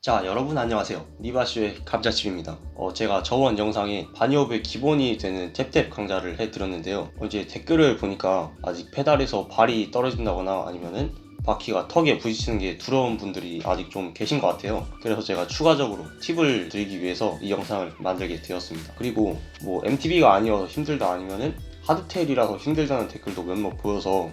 자 여러분 안녕하세요. 리바쇼의 감자칩입니다. 어, 제가 저번 영상에 바니업의 기본이 되는 탭탭 강좌를 해드렸는데요. 어, 이제 댓글을 보니까 아직 페달에서 발이 떨어진다거나 아니면은 바퀴가 턱에 부딪히는 게 두려운 분들이 아직 좀 계신 것 같아요. 그래서 제가 추가적으로 팁을 드리기 위해서 이 영상을 만들게 되었습니다. 그리고 뭐 MTB가 아니어서 힘들다 아니면은 하드테일이라서 힘들다는 댓글도 몇몇 보여서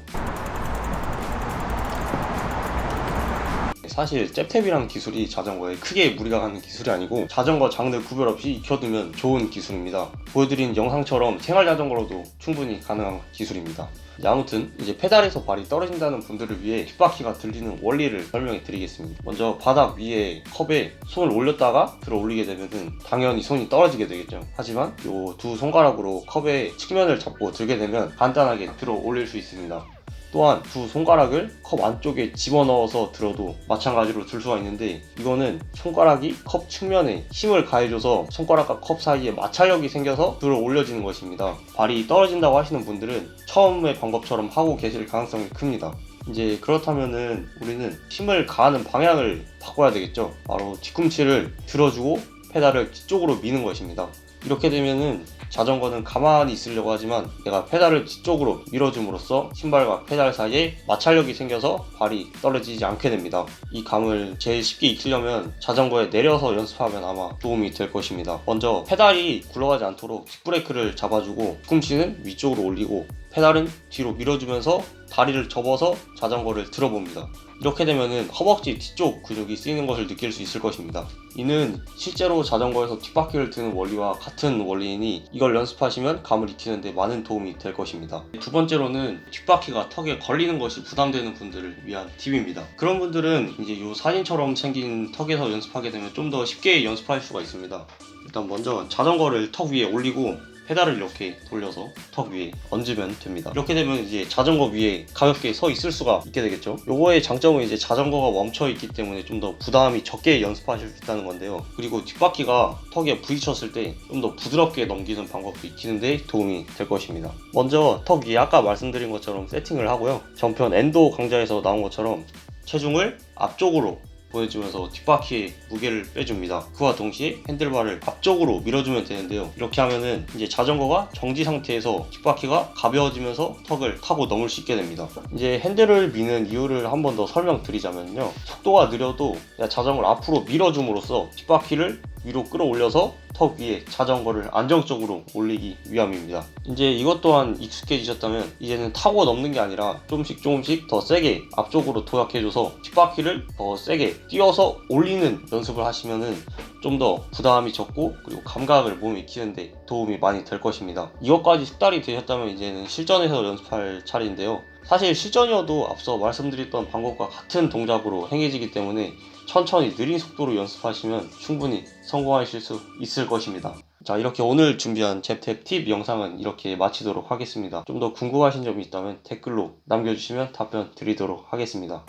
사실 잽탭이라는 기술이 자전거에 크게 무리가 가는 기술이 아니고 자전거 장르 구별 없이 익혀두면 좋은 기술입니다. 보여드린 영상처럼 생활 자전거로도 충분히 가능한 기술입니다. 아무튼 이제 페달에서 발이 떨어진다는 분들을 위해 뒷바퀴가 들리는 원리를 설명해 드리겠습니다. 먼저 바닥 위에 컵에 손을 올렸다가 들어 올리게 되면은 당연히 손이 떨어지게 되겠죠. 하지만 이 두 손가락으로 컵의 측면을 잡고 들게 되면 간단하게 들어 올릴 수 있습니다. 또한 두 손가락을 컵 안쪽에 집어넣어서 들어도 마찬가지로 들 수가 있는데 이거는 손가락이 컵 측면에 힘을 가해줘서 손가락과 컵 사이에 마찰력이 생겨서 들어 올려지는 것입니다. 발이 떨어진다고 하시는 분들은 처음의 방법처럼 하고 계실 가능성이 큽니다. 이제 그렇다면은 우리는 힘을 가하는 방향을 바꿔야 되겠죠. 바로 뒤꿈치를 들어주고 페달을 뒤쪽으로 미는 것입니다. 이렇게 되면은 자전거는 가만히 있으려고 하지만 내가 페달을 뒤쪽으로 밀어줌으로써 신발과 페달 사이에 마찰력이 생겨서 발이 떨어지지 않게 됩니다. 이 감을 제일 쉽게 익히려면 자전거에 내려서 연습하면 아마 도움이 될 것입니다. 먼저 페달이 굴러가지 않도록 뒷브레이크를 잡아주고 뒤꿈치는 위쪽으로 올리고 페달은 뒤로 밀어주면서 다리를 접어서 자전거를 들어봅니다. 이렇게 되면은 허벅지 뒤쪽 근육이 쓰이는 것을 느낄 수 있을 것입니다. 이는 실제로 자전거에서 뒷바퀴를 드는 원리와 같은 원리이니 이걸 연습하시면 감을 익히는데 많은 도움이 될 것입니다. 두 번째로는 뒷바퀴가 턱에 걸리는 것이 부담되는 분들을 위한 팁입니다. 그런 분들은 이제 이 사진처럼 생긴 턱에서 연습하게 되면 좀 더 쉽게 연습할 수가 있습니다. 일단 먼저 자전거를 턱 위에 올리고 페달을 이렇게 돌려서 턱 위에 얹으면 됩니다. 이렇게 되면 이제 자전거 위에 가볍게 서 있을 수가 있게 되겠죠. 요거의 장점은 이제 자전거가 멈춰 있기 때문에 좀 더 부담이 적게 연습하실 수 있다는 건데요. 그리고 뒷바퀴가 턱에 부딪혔을 때 좀 더 부드럽게 넘기는 방법도 익히는데 도움이 될 것입니다. 먼저 턱 위에 아까 말씀드린 것처럼 세팅을 하고요. 전편 엔도 강좌에서 나온 것처럼 체중을 앞쪽으로 보내주면서 뒷바퀴에 무게를 빼줍니다. 그와 동시에 핸들바를 앞쪽으로 밀어주면 되는데요. 이렇게 하면은 이제 자전거가 정지 상태에서 뒷바퀴가 가벼워지면서 턱을 타고 넘을 수 있게 됩니다. 이제 핸들을 미는 이유를 한 번 더 설명드리자면요. 속도가 느려도 자전거를 앞으로 밀어줌으로써 뒷바퀴를 위로 끌어올려서 턱 위에 자전거를 안정적으로 올리기 위함입니다. 이제 이것 또한 익숙해지셨다면 이제는 타고 넘는 게 아니라 조금씩 조금씩 더 세게 앞쪽으로 도약해줘서 뒷바퀴를 더 세게 띄워서 올리는 연습을 하시면은 좀 더 부담이 적고 그리고 감각을 몸에 익히는데 도움이 많이 될 것입니다. 이것까지 숙달이 되셨다면 이제는 실전에서 연습할 차례인데요. 사실 실전이어도 앞서 말씀드렸던 방법과 같은 동작으로 행해지기 때문에 천천히 느린 속도로 연습하시면 충분히 성공하실 수 있을 것입니다. 자 이렇게 오늘 준비한 잽탭 팁 영상은 이렇게 마치도록 하겠습니다. 좀 더 궁금하신 점이 있다면 댓글로 남겨주시면 답변 드리도록 하겠습니다.